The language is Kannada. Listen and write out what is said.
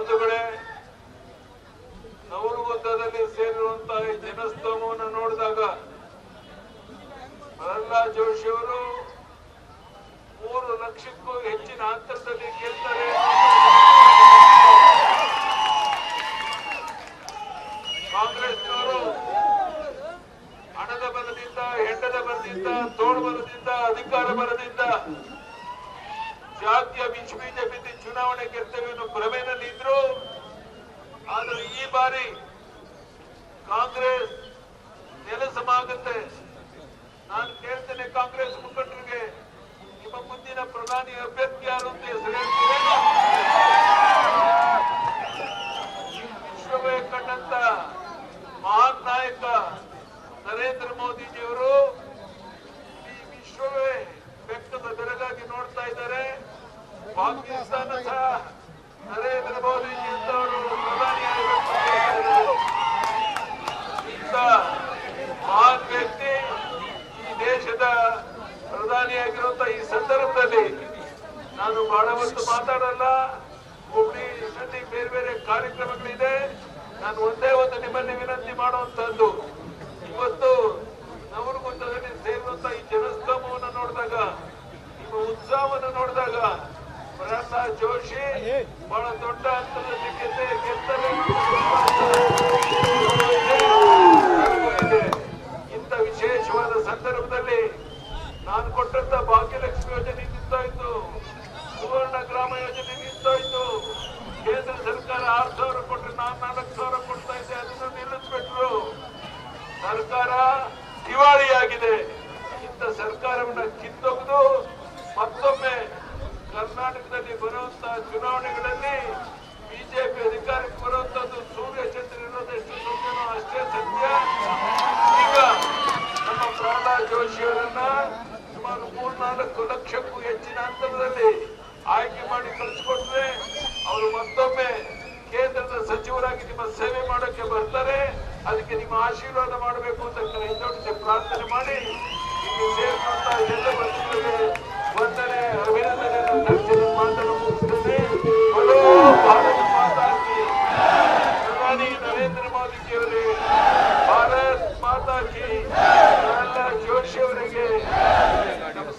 ಬಂಧುಗಳೇ ನವರುಗುದ್ದದಲ್ಲಿ ಸೇರಿರುವಂತಹ ಈ ಜನಸ್ತೋಮವನ್ನು ನೋಡಿದಾಗ ಪ್ರಹ್ಲಾದ್ ಜೋಶಿ ಅವರು ಮೂರು ಲಕ್ಷಕ್ಕೂ ಹೆಚ್ಚಿನ ಅಂತರದಲ್ಲಿ ಗೆಲ್ತಾರೆ. ಕಾಂಗ್ರೆಸ್ನವರು ಹಣದ ಬಲದಿಂದ ಹೆಂಡದ ಬಲದಿಂದ, ತೋಳು ಬಲದಿಂದ, ಅಧಿಕಾರ ಬಲದಿಂದ ಜಾತಿಯ ಬಿಚ್ಚು ಬಿಜೆಪಿ ಚುನಾವಣೆ ಗೆಲ್ತೇವೆ ಅನ್ನೋ ಭ್ರಮೆನಲ್ಲಿ ಇದ್ರು ಆದ್ರೆ ಈ ಬಾರಿ ಕಾಂಗ್ರೆಸ್ ನೆಲಸಮಾಗುತ್ತೆ ನಾನು ಕೇಳ್ತೇನೆ ಕಾಂಗ್ರೆಸ್ ಮುಖಂಡರಿಗೆ, ನಿಮ್ಮ ಮುಂದಿನ ಪ್ರಧಾನಿ ಅಭ್ಯರ್ಥಿ ಯಾರು ಅಂತ ಹೆಸರು ಹೇಳ್ತೀರೇನು? ವಿಶ್ವವೇ ಕಂಡಂತ ಮಹಾನ್ ನಾಯಕ ನರೇಂದ್ರ ಮೋದಿಜಿಯವರು ಈ ವಿಶ್ವವೇ ಬೆಟ್ಟದ ಬೆರಗಾಗಿ ನೋಡ್ತಾ ಇದ್ದಾರೆ ಪಾಕಿಸ್ತಾನ ಸಹ ನರೇಂದ್ರ ಮೋದಿ ಅಂತವರು ಪ್ರಧಾನಿಯಾಗಬೇಕು. ಇಂಥ ಮಹಾನ್ ವ್ಯಕ್ತಿ ಈ ದೇಶದ ಪ್ರಧಾನಿಯಾಗಿರುವಂತ ಈ ಸಂದರ್ಭದಲ್ಲಿ ನಾನು ಬಹಳ ಹೊತ್ತು ಮಾತಾಡಲ್ಲ ಹುಬ್ಳಿನಲ್ಲಿ ಬೇರೆ ಬೇರೆ ಕಾರ್ಯಕ್ರಮಗಳಿದೆ ನಾನು ಒಂದೇ ಒಂದು ನಿಮ್ಮಲ್ಲಿ ವಿನಂತಿ ಮಾಡುವಂತದ್ದು ಇವತ್ತು ನವರಗುಂದದಲ್ಲಿ ಸೇರುವಂತ ಈ ಜನಸ್ತೋಮವನ್ನು ನೋಡಿದಾಗ, ನಿಮ್ಮ ಉತ್ಸಾಹವನ್ನು ನೋಡಿದಾಗ ಪ್ರಹ್ಲಾದ್ ಜೋಶಿ ಬಹಳ ದೊಡ್ಡ ಹಂತದ ಗೆದ್ದೆ ಗೆದ್ದರೆ ಇಂಥ ವಿಶೇಷವಾದ ಸಂದರ್ಭದಲ್ಲಿ ನಾನು ಕೊಟ್ಟಂತ ಭಾಗ್ಯಲಕ್ಷ್ಮಿ ಯೋಜನೆ ನಿಂತೋಯ್ತು. ಸುವರ್ಣ ಗ್ರಾಮ ಯೋಜನೆ ನಿಂತೋಯ್ತು. ಕೇಂದ್ರ ಸರ್ಕಾರ ಆರು ಸಾವಿರ ಕೊಟ್ಟರೆ ನಾನು ನಾಲ್ಕು ಸಾವಿರ ಕೊಡ್ತಾ ಇದ್ದೆ ಅದನ್ನು ನಿಲ್ಲಿಸ್ಬಿಟ್ರು. ಸರ್ಕಾರ ದಿವಾಳಿಯಾಗಿದೆ. ಇಂಥ ಸರ್ಕಾರವನ್ನ ಕಿತ್ತೊಗೆದು ಮತ್ತೊಮ್ಮೆ ಬರುವಂತಹ ಚುನಾವಣೆಗಳಲ್ಲಿ ಬಿಜೆಪಿ ಅಧಿಕಾರಕ್ಕೆ ಬರುವಂತದ್ದು ಸೂರ್ಯ ಚಂದ್ರ ಇರೋದು ಎಷ್ಟು ಸತ್ಯನೋ ಅಷ್ಟೇ ಸತ್ಯ. ಈಗ ನಮ್ಮ ಪ್ರಹ್ಲಾದ್ ಜೋಶಿ ಅವರನ್ನ ಸುಮಾರು ಮೂರ್ನಾಲ್ಕು ಲಕ್ಷಕ್ಕೂ ಹೆಚ್ಚಿನ ಅಂತರದಲ್ಲಿ ಆಯ್ಕೆ ಮಾಡಿ ಕಳಿಸ್ಕೊಟ್ರೆ ಅವರು ಮತ್ತೊಮ್ಮೆ ಕೇಂದ್ರದ ಸಚಿವರಾಗಿ ನಿಮ್ಮ ಸೇವೆ ಮಾಡೋಕ್ಕೆ ಬರ್ತಾರೆ. ಅದಕ್ಕೆ ನಿಮ್ಮ ಆಶೀರ್ವಾದ ಮಾಡಬೇಕು ಅಂತ ಹಿಂದೊಡಿಸಿ ಪ್ರಾರ್ಥನೆ ಮಾಡಿ.